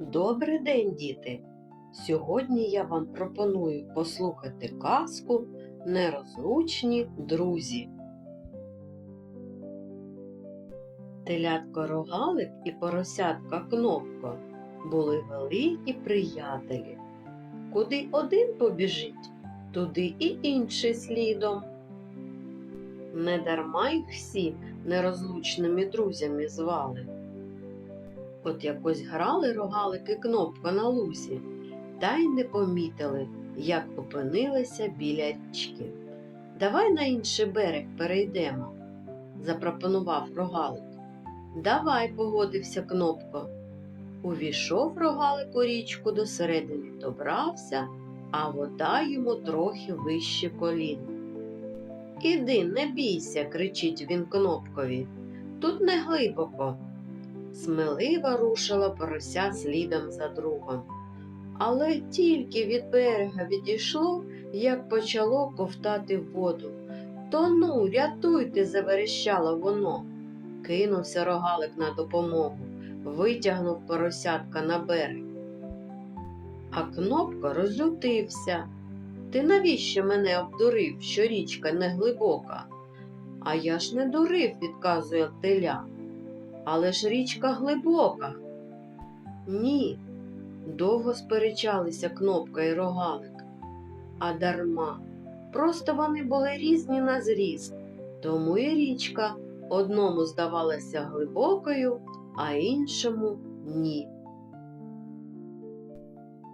Добрий день, діти! Сьогодні я вам пропоную послухати казку Нерозлучні друзі. Телятко рогалик і поросятка кнопко були великі приятелі. Куди один побіжить, туди і інший слідом. Недарма їх всі нерозлучними друзями звали. От якось грали рогалики кнопка на лузі, та й не помітили, як опинилися біля річки. Давай на інший берег перейдемо, запропонував рогалик. Давай, погодився кнопко. Увійшов рогалик у річку до середини добрався, а вода йому трохи вище колін. Іди, не бійся, кричить він кнопкові. Тут не глибоко. Смеливо рушила порося слідом за другом. Але тільки від берега відійшло, як почало ковтати воду. Тону, рятуйте, заверещало воно. Кинувся рогалик на допомогу, витягнув поросятка на берег. А кнопка розлютився. Ти навіщо мене обдурив, що річка не глибока? А я ж не дурив, відказує теля. Але ж річка глибока. Ні. Довго сперечалися кнопка і рогалик. А дарма. Просто вони були різні на зріст, тому і річка одному здавалася глибокою, а іншому ні.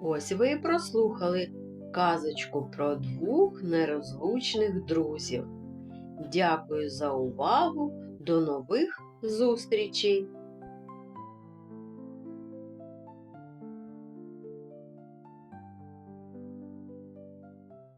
Ось ви і прослухали казочку про двох нерозлучних друзів. Дякую за увагу. До нових зустрічей!